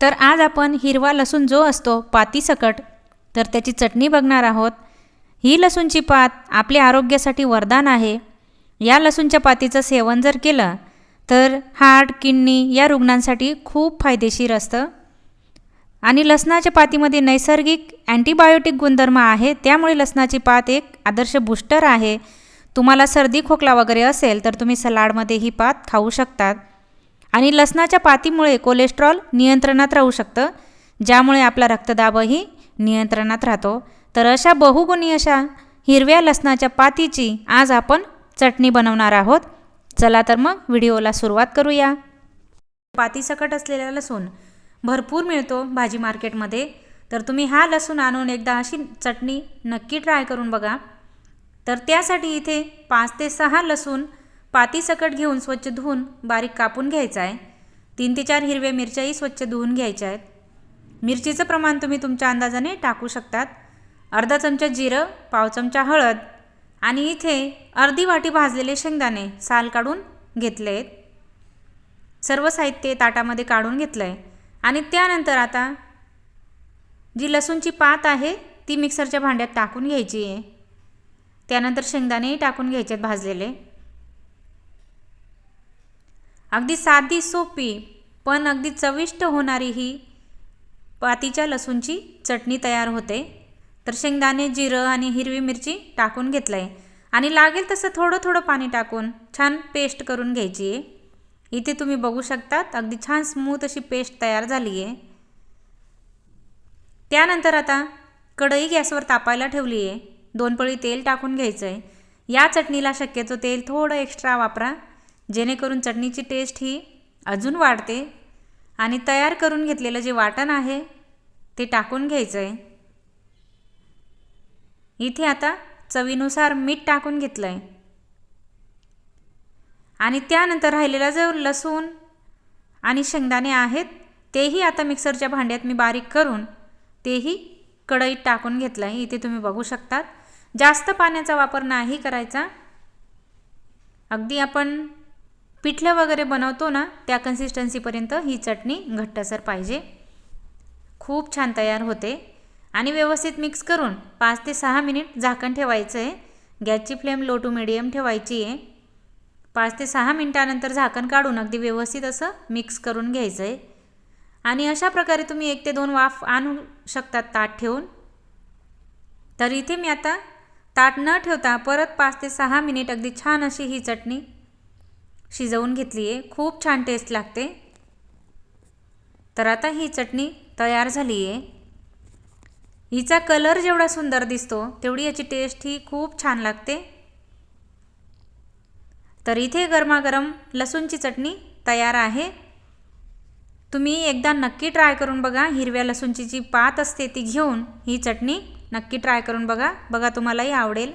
तर आज आपण हिरवा लसूण जो असतो पातीसकट तर त्याची चटणी बघणार आहोत. ही लसूणची पात आपल्या आरोग्यासाठी वरदान आहे. या लसूणच्या पातीचं सेवन जर केलं तर हार्ट किडनी या रुग्णांसाठी खूप फायदेशीर असतं. आणि लसणाच्या पातीमध्ये नैसर्गिक अँटीबायोटिक गुणधर्म आहे त्यामुळे लसणाची पात एक आदर्श बूस्टर आहे. तुम्हाला सर्दी खोकला वगैरे असेल तर तुम्ही सलाडमध्ये ही पात खाऊ शकतात. आणि लसणाच्या पातीमुळे कोलेस्ट्रॉल नियंत्रणात राहू शकतं ज्यामुळे आपला रक्तदाबही नियंत्रणात राहतो. तर अशा बहुगुणी अशा हिरव्या लसणाच्या पातीची आज आपण चटणी बनवणार आहोत. चला तर मग व्हिडिओला सुरुवात करूया. पातीसकट असलेला लसूण भरपूर मिळतो भाजी मार्केटमध्ये. तर तुम्ही हा लसूण आणून एकदा अशी चटणी नक्की ट्राय करून बघा. तर त्यासाठी इथे पाच ते सहा लसूण पातीसकट घेऊन स्वच्छ धुवून बारीक कापून घ्यायचा आहे तीन ते चार हिरव्या मिरच्याही स्वच्छ धुवून घ्यायच्या आहेत मिरचीचं प्रमाण तुम्ही तुमच्या अंदाजाने टाकू शकतात. अर्धा चमचा जिरं पाव चमचा हळद आणि इथे अर्धी वाटी भाजलेले शेंगदाणे साल काढून घेतले आहेत सर्व साहित्य ताटामध्ये काढून घेतलं आहे आणि त्यानंतर आता जी लसूणची पात आहे ती मिक्सरच्या भांड्यात टाकून घ्यायची आहे त्यानंतर शेंगदाणेही टाकून घ्यायचे आहेत भाजलेले. अगदी साधी सोपी पण अगदी चविष्ट होणारी ही पातीच्या लसूणची चटणी तयार होते. तर शेंगदाणे जिरं आणि हिरवी मिरची टाकून घेतलं आहे आणि लागेल तसं थोडं थोडं पाणी टाकून छान पेस्ट करून घ्यायची आहे. इथे तुम्ही बघू शकतात अगदी छान स्मूथ अशी पेस्ट तयार झाली आहे त्यानंतर आता कढई गॅसवर तापायला ठेवली आहे दोन पळी तेल टाकून घ्यायचं आहे या चटणीला शक्यतो तेल थोडं एक्स्ट्रा वापरा. जेणेकरून चटणीची टेस्ट ही अजून वाढते आणि तयार करून घेतलेलं जे वाटण आहे ते टाकून घ्यायचं आहे इथे आता चवीनुसार मीठ टाकून घेतलं आहे आणि त्यानंतर राहिलेला जो लसूण आणि शेंगदाणे आहेत तेही आता मिक्सरच्या भांड्यात मी बारीक करून तेही कढईत टाकून घेतलं आहे इथे तुम्ही बघू शकतात. जास्त पाण्याचा वापर नाही करायचा. अगदी आपण पिठलं वगैरे बनवतो ना त्या कन्सिस्टन्सीपर्यंत ही चटणी घट्टसर पाहिजे. खूप छान तयार होते. आणि व्यवस्थित मिक्स करून पाच ते सहा मिनिट झाकण ठेवायचं आहे गॅसची फ्लेम लो टू मिडियम ठेवायची आहे पाच ते सहा मिनटानंतर झाकण काढून अगदी व्यवस्थित असं मिक्स करून घ्यायचं आहे आणि अशा प्रकारे तुम्ही एक ते दोन वाफ आणू शकतात ताट ठेवून. तर इथे मी आता ताट न ठेवता परत पाच ते सहा मिनिट अगदी छान अशी ही चटणी शिजवून घेतली आहे. खूप छान टेस्ट लागते. तर आता ही चटणी तयार झाली आहे. हिचा कलर जेवढा सुंदर दिसतो तेवढी याची टेस्ट ही खूप छान लागते. तर इथे गरमागरम लसूणची चटणी तयार आहे. तुम्ही एकदा नक्की ट्राय करून बघा. हिरव्या लसूणची जी पात असते ती घेऊन ही चटणी नक्की ट्राय करून बघा. बघा तुम्हालाही आवडेल.